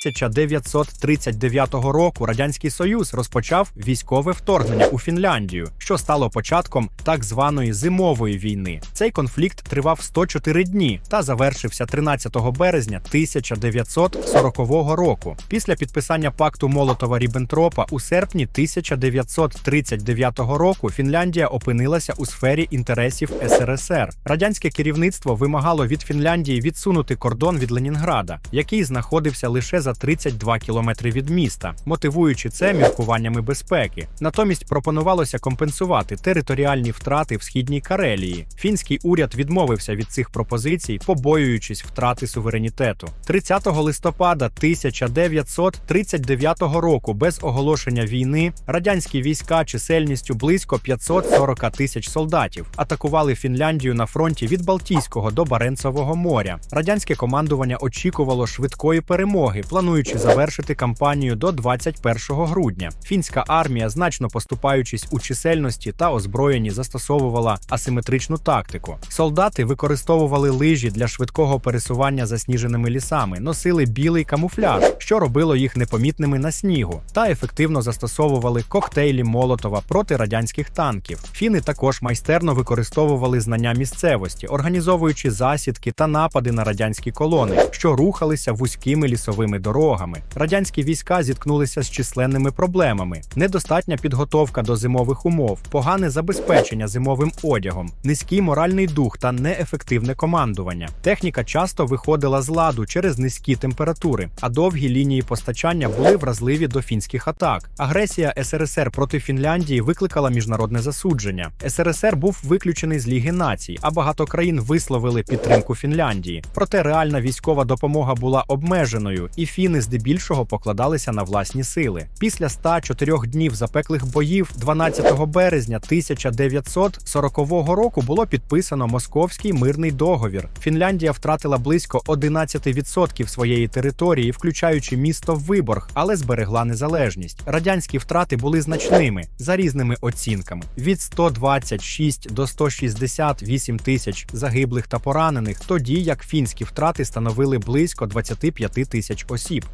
1939 року Радянський Союз розпочав військове вторгнення у Фінляндію, що стало початком так званої зимової війни. Цей конфлікт тривав 104 дні та завершився 13 березня 1940 року. Після підписання пакту Молотова Ріббентропа у серпні 1939 року Фінляндія опинилася у сфері інтересів СРСР. Радянське керівництво вимагало від Фінляндії відсунути кордон від Ленінграда, який знаходився лише за 32 кілометри від міста, мотивуючи це міркуваннями безпеки. Натомість пропонувалося компенсувати територіальні втрати в східній Карелії. Фінський уряд відмовився від цих пропозицій, побоюючись втрати суверенітету. 30 листопада 1939 року, без оголошення війни, радянські війська чисельністю близько 540 тисяч солдатів атакували Фінляндію на фронті від Балтійського до Баренцевого моря. Радянське командування очікувало швидкої перемоги, плануючи завершити кампанію до 21 грудня. Фінська армія, значно поступаючись у чисельності та озброєнні, застосовувала асиметричну тактику. Солдати використовували лижі для швидкого пересування засніженими лісами, носили білий камуфляж, що робило їх непомітними на снігу, та ефективно застосовували коктейлі Молотова проти радянських танків. Фіни також майстерно використовували знання місцевості, організовуючи засідки та напади на радянські колони, що рухалися вузькими лісовими дорогами. Радянські війська зіткнулися з численними проблемами: недостатня підготовка до зимових умов, погане забезпечення зимовим одягом, низький моральний дух та неефективне командування. Техніка часто виходила з ладу через низькі температури, а довгі лінії постачання були вразливі до фінських атак. Агресія СРСР проти Фінляндії викликала міжнародне засудження. СРСР був виключений з Ліги націй, а багато країн висловили підтримку Фінляндії. Проте реальна військова допомога була обмеженою, і фіни здебільшого покладалися на власні сили. Після 104 днів запеклих боїв, 12 березня 1940 року було підписано Московський мирний договір. Фінляндія втратила близько 11% своєї території, включаючи місто Виборг, але зберегла незалежність. Радянські втрати були значними за різними оцінками: від 126 до 168 тисяч загиблих та поранених, тоді як фінські втрати становили близько 25 тисяч осіб.